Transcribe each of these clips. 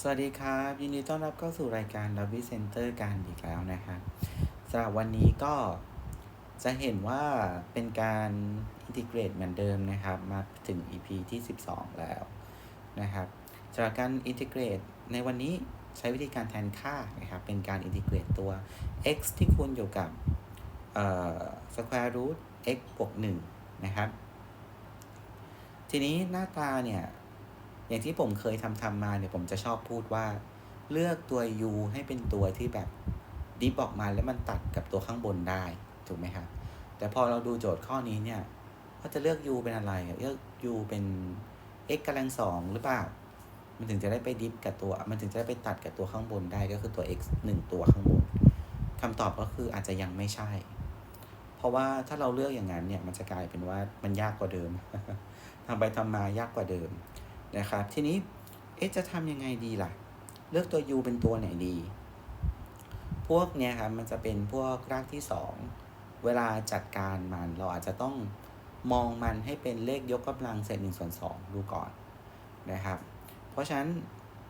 สวัสดีครับ ยินดีต้อนรับเข้าสู่รายการ Lobby Center กันอีกแล้วนะครับสำหรับวันนี้ก็จะเห็นว่าเป็นการอินทิเกรตเหมือนเดิมนะครับ มาถึง EP ที่ 12 แล้วนะครับสำหรับการอินทิเกรตในวันนี้ใช้วิธีการแทนค่านะครับ เป็นการอินทิเกรตตัว x ที่คูณอยู่กับเอ่อ square root x บวก1นะครับ ทีนี้หน้าตาเนี่ย อย่างที่ผมเคยทำทำมาเนี่ยผมจะชอบพูดว่า เลือกตัว u ให้เป็นตัวที่แบบดิฟออกมาแล้วมันตัดกับตัวข้างบนได้ถูกไหมครับแต่พอเราดูโจทย์ข้อนี้เนี่ยว่าจะเลือก u เป็นอะไรเลือก u เป็น x กำลังสองหรือเปล่า มันถึงจะได้ไปดิฟกับตัว มันถึงจะได้ไปตัดกับตัวข้างบนได้ก็คือตัว x หนึ่งตัวข้างบนคำตอบก็คืออาจจะยังไม่ใช่ เพราะว่าถ้าเราเลือกอย่างนั้นเนี่ยมันจะกลายเป็นว่ามันยากกว่าเดิมทำไปทำมายากกว่าเดิม นะครับ ทีนี้เอ๊ะจะทำยังไงดีล่ะ เลือกตัว u เป็นตัวไหนดี พวกเนี้ยครับมันจะเป็นพวกรากที่ 2 เวลาจัดการมันเราอาจจะต้องมองมันให้เป็นเลขยกกำลังเศษหนึ่งส่วนสองดูก่อนนะครับ เพราะฉะนั้น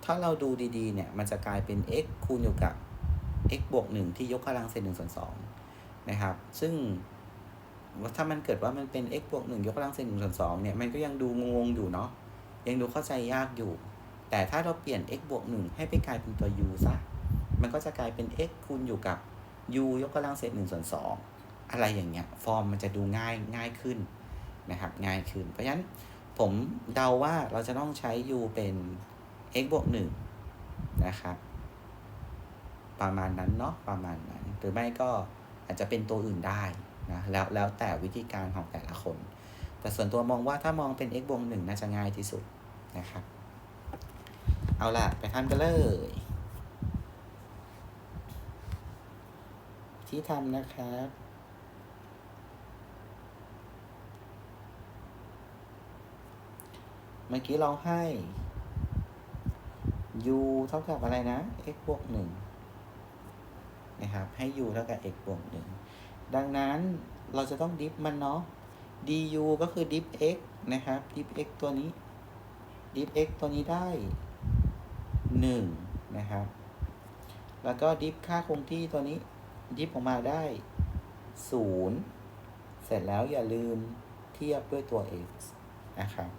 ถ้าเราดูดีๆเนี่ยมันจะกลายเป็น x คูณอยู่กับ x บวก 1 ที่ยกกำลังเศษหนึ่งส่วนสองนะครับ ซึ่งถ้ามันเกิดว่ามันเป็น x บวก 1 ยกกำลังเศษหนึ่งส่วนสองเนี่ยมันก็ยังดูงงอยู่เนาะ ยังดูเข้าใจยากอยู่ แต่ถ้าเราเปลี่ยน x บวก 1 ให้ไปกลายเป็นตัว u ซะ มันก็จะกลายเป็น x คูณอยู่กับ u ยกกำลังเศษ1ส่วน2อะไรอย่างเงี้ย ฟอร์มมันจะดูง่ายง่ายขึ้นนะครับ ง่ายขึ้น เพราะฉะนั้นผมเดาว่าเราจะต้องใช้ u เป็น x บวก 1 นะครับประมาณนั้นเนาะประมาณนั้น หรือไม่ก็อาจจะเป็นตัวอื่นได้นะแล้วแล้วแต่วิธีการของแต่ละคน แต่ส่วนตัวมองว่าถ้ามองเป็น x บวกหนึ่งน่าจะง่ายที่สุดนะครับ เอาล่ะ ไปทำกันเลย ที่ทำนะครับเมื่อกี้เราให้ u เท่ากับอะไรนะ x บวกหนึ่งนะครับ ให้ u เท่ากับ x บวกหนึ่งดังนั้นเราจะต้องดิฟมันเนาะ du ก็คือ diff x นะครับ diff x ตัวนี้ diff x ตัวนี้ได้ 1 นะครับ แล้วก็ diff ค่าคงที่ตัวนี้ diff ออกมาได้ 0 เสร็จแล้วอย่าลืมเทียบด้วยตัว x นะครับ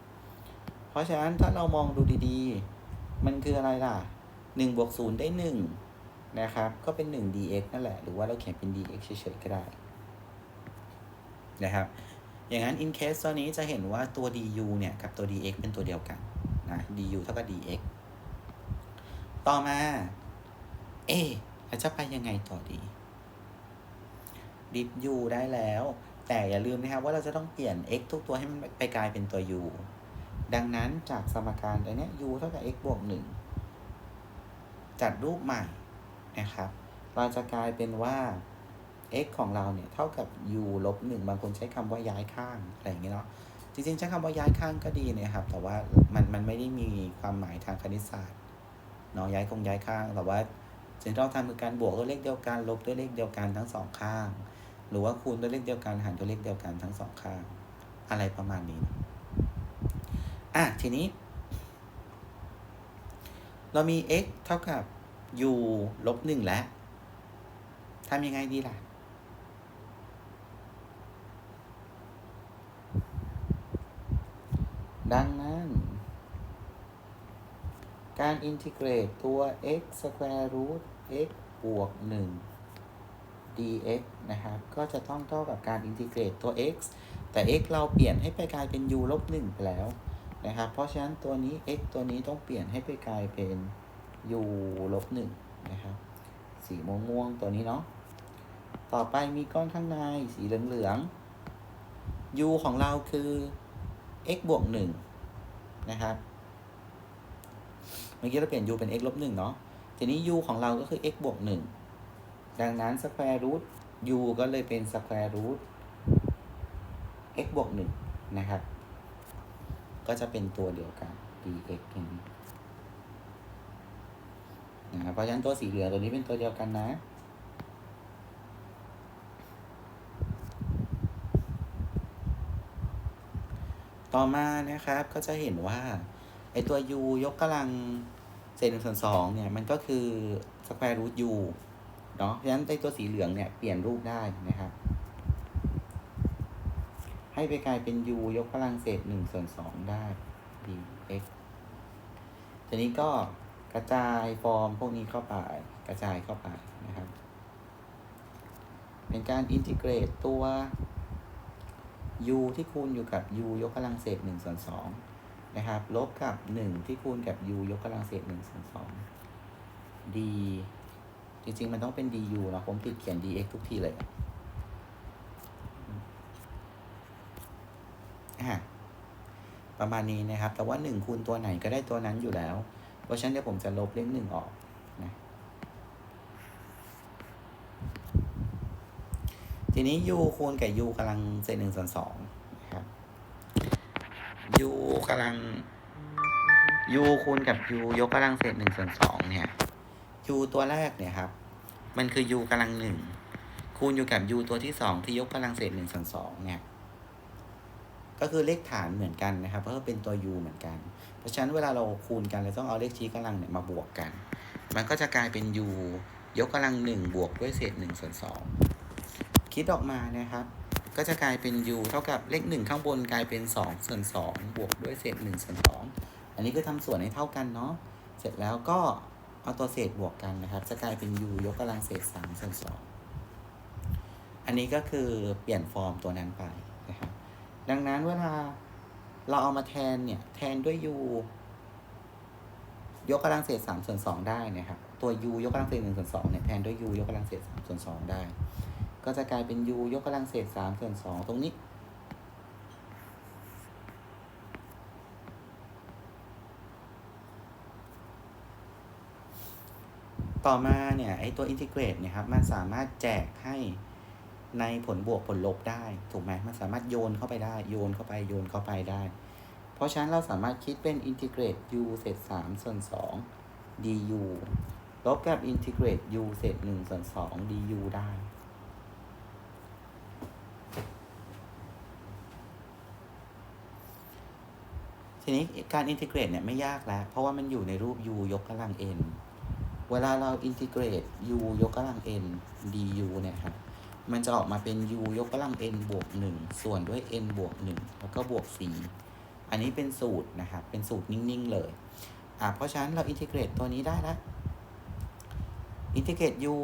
เพราะฉะนั้นถ้าเรามองดูดีๆ มันคืออะไรล่ะ 1 บวก 0 ได้ 1 นะครับ ก็เป็น 1 dx นั่นแหละ หรือว่าเราเขียนเป็น dx เฉยๆก็ได้นะครับ อย่างนั้น in case ตัวนี้จะเห็นว่าตัว du เนี่ย กับตัว dx เป็นตัวเดียวกันนะ du เท่ากับ dx ต่อมา เอเราจะไปยังไงต่อดี div u ได้แล้ว แต่อย่าลืมนะครับว่าเราจะต้องเปลี่ยน x ทุกตัวให้มันไปกลายเป็นตัว u ดังนั้นจากสมการตัวนี้ย u เท่ากับ x บวก1จัดรูปใหม่นะครับ เราจะกลายเป็นว่า x ของเราเนี่ยเท่ากับ u ลบหนึ่งบางคนใช้คำว่าย้ายข้างอะไรอย่างเงี้ยเนาะจริงๆใช้คำว่าย้ายข้างก็ดีนะครับ แต่ว่ามันมันไม่ได้มีความหมายทางคณิตศาสตร์เนาะย้ายคงย้ายข้าง แต่ว่าสิ่งที่เราทำคือการบวกด้วยเลขเดียวกันลบด้วยเลขเดียวกันทั้งสองข้าง หรือว่าคูณด้วยเลขเดียวกันหารด้วยเลขเดียวกันทั้งสองข้าง อะไรประมาณนี้อะทีนี้ เรามี x เท่ากับ u ลบหนึ่งแล้วทำยังไงดีล่ะ ดังนั้น การอินทิเกรตตัว x square root x บวก 1 dx นะครับ ก็จะต้องเท่ากับการอินทิเกรตตัว x แต่ x เราเปลี่ยนให้ไปกลายเป็น u ลบ1ไปแล้วนะครับ เพราะฉะนั้นตัวนี้ x ตัวนี้ต้องเปลี่ยนให้ไปกลายเป็น u ลบ1นะครับสีม่วงๆตัวนี้เนาะ ต่อไปมีก้อนข้างในสีเหลืองๆ u ของเราคือ x บวกหนึ่งนะครับ มื่อกี้เราเปลี่ยน u เป็น x ลบหนึ่งเนาะ ทีนี้ u ของเราก็คือ x บวกหนึ่งดังนั้น square root u ก็เลยเป็น square root x บวกหนึ่งนะครับ ก็จะเป็นตัวเดียวกัน dx อย่างนี้นะครับ เพราะฉะนั้นตัวสีเหลืองตัวนี้เป็นตัวเดียวกันนะต่อมานะครับก็จะเห็นว่าไอตัว u ยกกำลัง เศษหนึ่งส่วนสองเนี่ยมันก็คือสแควร์รูทยูเนาะเพราะฉะนั้นไอ้ตัวสีเหลืองเนี่ยเปลี่ยนรูปได้นะครับ ให้ไปกลายเป็น u ยกกำลังเศษหนึ่งส่วนสองได้ dx ทีนี้ก็กระจายฟอร์มพวกนี้เข้าไปกระจายเข้าไปนะครับ เป็นการอินทิเกรตตัว u ที่คูณอยู่กับ u ยกกำลังเศษหนึ่งส่วนสอง นะครับ ลบกับหนึ่งที่คูณกับ u ยกกำลังเศษหนึ่งส่วนสอง d จริง ๆ มันต้องเป็น du นะผมติดเขียน dx ทุกทีเลยอะประมาณนี้นะครับ แต่ว่าหนึ่งคูณตัวไหนก็ได้ตัวนั้นอยู่แล้ว เพราะฉะนั้นเดี๋ยวผมจะลบเลขหนึ่งออกนะทีนี้ u คูณกับ u กำลังเศษหนึ่งส่วนสองนะครับ u กำลัง u คูณกับ u ยกกำลังเศษหนึ่งส่วนสองเนี่ย u ตัวแรกเนี่ยครับ มันคือ u กำลังหนึ่งคูณอยู่กับ u ตัวที่สองที่ยกกำลังเศษหนึ่งส่วนสองเนี่ยก็คือเลขฐานเหมือนกันนะครับเพราะเป็นตัว u เหมือนกัน เพราะฉะนั้นเวลาเราคูณกันเราต้องเอาเลขชี้กำลังเนี่ยมาบวกกัน มันก็จะกลายเป็น u ยกกำลังหนึ่งบวกด้วยเศษหนึ่งส่วนสองคิดออกมานะครับ ก็จะกลายเป็น u เท่ากับเลขหนึ่งข้างบนกลายเป็นสองส่วนสองบวกด้วยเศษหนึ่งส่วนสองอันนี้คือทำส่วนให้เท่ากันเนาะ เสร็จแล้วก็เอาตัวเศษบวกกันนะครับ จะกลายเป็น u ยกกำลังเศษสามส่วนสองอันนี้ก็คือเปลี่ยนฟอร์มตัวนั้นไปนะครับ ดังนั้นเวลาเราเอามาแทนเนี่ย แทนด้วย u ยกกำลังเศษสามส่วนสองได้นะครับ ตัว u ยกกำลังเศษหนึ่งส่วนสองเนี่ยแทนด้วย u ยกกำลังเศษสามส่วนสองได้ ก็จะกลายเป็น u ยกกำลังเศษสามส่วนสองตรงนี้ ต่อมาเนี่ยไอตัวอินทิเกรตเนี่ยครับมันสามารถแจกให้ในผลบวกผลลบได้ ถูกไหมมันสามารถโยนเข้าไปได้โยนเข้าไปโยนเข้าไปได้ เพราะฉะนั้นเราสามารถคิดเป็นอินทิเกรต u เศษสามส่วนสอง du ลบกับอินทิเกรต u เศษหนึ่งส่วนสอง du ได้ ทีนี้การอินทิเกรตเนี่ยไม่ยากแล้ว เพราะว่ามันอยู่ในรูป u ยกกำลัง n เวลาเราอินทิเกรต u ยกกำลัง n du เนี่ยครับมันจะออกมาเป็น u ยกกำลัง n บวก 1 ส่วนด้วย n บวก 1 แล้วก็บวก 4 อันนี้เป็นสูตรนะครับ เป็นสูตรนิ่ง ๆ เลย อะเพราะฉะนั้นเราอินทิเกรตตัวนี้ได้แล้วอินทิเกรต u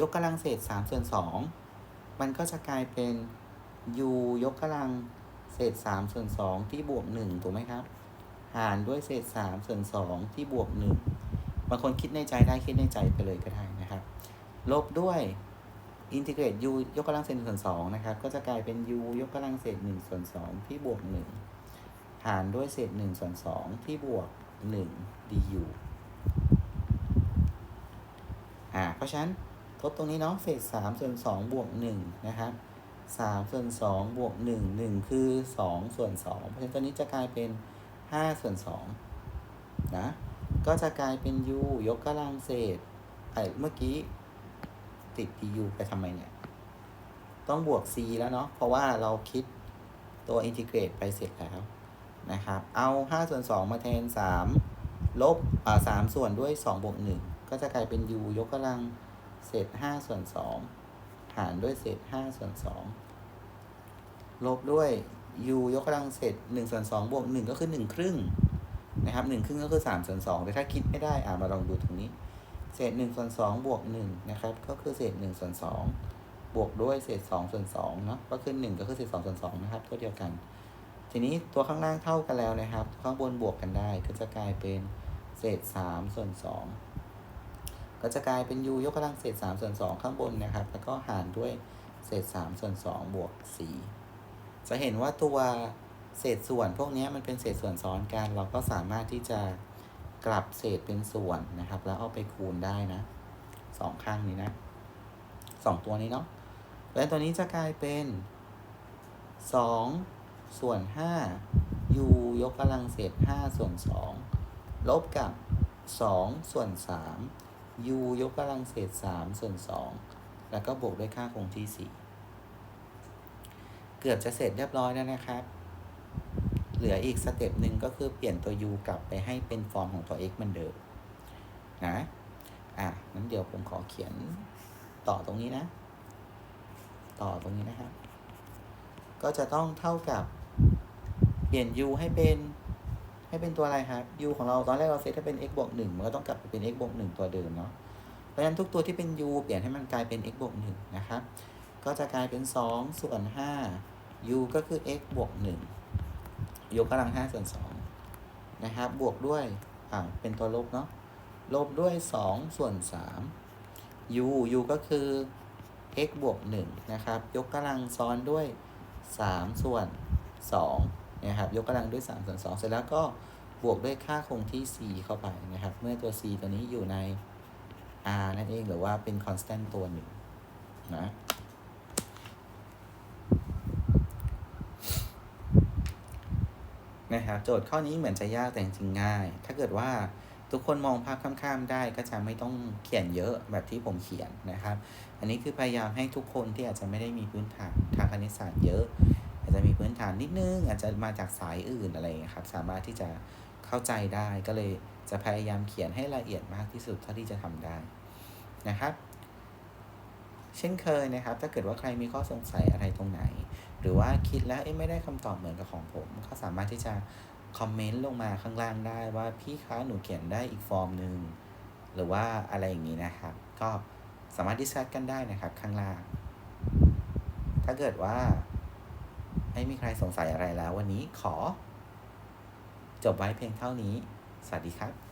ยกกำลังเศษ 3 ส่วน 2 มันก็จะกลายเป็น u ยกกำลังเศษ 3 ส่วน 2 ที่บวก 1 ถูกไหมครับ หารด้วยเศษ 3 ส่วน 2 ที่บวก 1 บางคนคิดในใจได้คิดในใจไปเลยก็ได้นะครับ ลบด้วยอินทิเกรต u ยกกำลังเศษ1ส่วน2นะครับ ก็จะกลายเป็น u ยกกำลังเศษ1ส่วน2ที่บวก 1 หารด้วยเศษ1ส่วน2ที่บวก 1 du อ่า เพราะฉะนั้นทดตรงนี้เนาะเศษ3ส่วน2บวก1นะครับ3ส่วน2บวก1 1 คือ 2 ส่วน2เพราะฉะนั้นตัวนี้จะกลายเป็น 5 ส่วน2นะก็จะกลายเป็น u ยกกำลังเศษไอ้เมื่อกี้ติด du ไปทำไมเนี่ย ต้องบวก c แล้วเนาะเพราะว่าเราคิดตัวอินทิเกรตไปเสร็จแล้วนะครับ เอา 5 ส่วน 2 มาแทน 3 ลบอ่า3ส่วนด้วย 2 บวก 1 ก็จะกลายเป็น u ยกกำลังเศษ 5 ส่วน 2 หารด้วยเศษ 5 ส่วน 2 ลบด้วย u ยกกำลังเศษ1ส่วน2บวก1ก็คือ 1 ครึ่งนะครับ1ครึ่งก็คือ3ส่วน2แต่ถ้าคิดไม่ได้อ่ามาลองดูตรงนี้ เศษ1ส่วน2บวก1นะครับก็คือเศษ1ส่วน2บวกด้วยเศษ2ส่วน2เนาะก็คือ 1 ก็คือเศษ2ส่วน2นะครับตัวเดียวกัน ทีนี้ตัวข้างล่างเท่ากันแล้วนะครับ ข้างบนบวกกันได้ก็จะกลายเป็นเศษ3ส่วน2ก็จะกลายเป็น u ยกกำลังเศษ3ส่วน2ข้างบนนะครับ แล้วก็หารด้วยเศษ3ส่วน2บวก4 จะเห็นว่าตัวเศษส่วนพวกนี้มันเป็นเศษส่วนซ้อนกัน เราก็สามารถที่จะกลับเศษเป็นส่วนนะครับ แล้วเอาไปคูณได้นะสองข้างนี้นะสองตัวนี้เนาะแล้วตัวนี้จะกลายเป็นสองส่วนห้า u ยกกำลังเศษห้าส่วนสองลบกับสองส่วนสาม u ยกกำลังเศษสามส่วนสองแล้วก็บวกด้วยค่าคงที่สี่ เกือบจะเสร็จเรียบร้อยแล้วนะครับ เหลืออีกสเต็ปหนึ่งก็คือเปลี่ยนตัว u กลับไปให้เป็นฟอร์มของตัว x เหมือนเดิมนะ อะงั้นเดี๋ยวผมขอเขียนต่อตรงนี้นะ ต่อตรงนี้นะครับ ก็จะต้องเท่ากับเปลี่ยน u ให้เป็นให้เป็นตัวอะไรครับ u ของเราตอนแรกเราเซตให้เป็น x บวกหนึ่งมันก็ต้องกลับไปเป็น x บวกหนึ่งตัวเดิมเนาะ เพราะฉะนั้นทุกตัวที่เป็น u เปลี่ยนให้มันกลายเป็น x บวกหนึ่งนะครับ ก็จะกลายเป็น 2 ส่วน 5 u ก็คือ x บวก1ยกกำลัง5ส่วน2นะครับ บวกด้วยอ่าเป็นตัวลบเนาะ ลบด้วย 2 ส่วน 3 u u ก็คือ x บวก1นะครับ ยกกำลังซ้อนด้วย 3 ส่วน2นะครับ ยกกำลังด้วย 3 ส่วน 2 เสร็จแล้วก็บวกด้วยค่าคงที่ c เข้าไปนะครับ เมื่อตัว c ตัวนี้อยู่ใน r นั่นเองหรือว่าเป็น constant ตัวหนึ่งนะ นะครับโจทย์ข้อนี้เหมือนจะยากแต่จริงง่าย ถ้าเกิดว่าทุกคนมองภาพข้ามๆได้ก็จะไม่ต้องเขียนเยอะแบบที่ผมเขียนนะครับ อันนี้คือพยายามให้ทุกคนที่อาจจะไม่ได้มีพื้นฐานทางคณิตศาสตร์เยอะ อาจจะมีพื้นฐานนิดนึง อาจจะมาจากสายอื่นอะไรครับ สามารถที่จะเข้าใจได้ก็เลยจะพยายามเขียนให้ละเอียดมากที่สุดเท่าที่จะทำได้นะครับ เช่นเคยนะครับ ถ้าเกิดว่าใครมีข้อสงสัยอะไรตรงไหน หรือว่าคิดแล้วเอ๊ะไม่ได้คำตอบเหมือนกับของผม ก็สามารถที่จะคอมเมนต์ลงมาข้างล่างได้ว่าพี่คะหนูเขียนได้อีกฟอร์มหนึ่งหรือว่าอะไรอย่างนี้นะครับ ก็สามารถดิสคัสกันได้นะครับข้างล่าง ถ้าเกิดว่าไม่มีใครสงสัยอะไรแล้ววันนี้ขอ จบไว้เพียงเท่านี้ สวัสดีครับ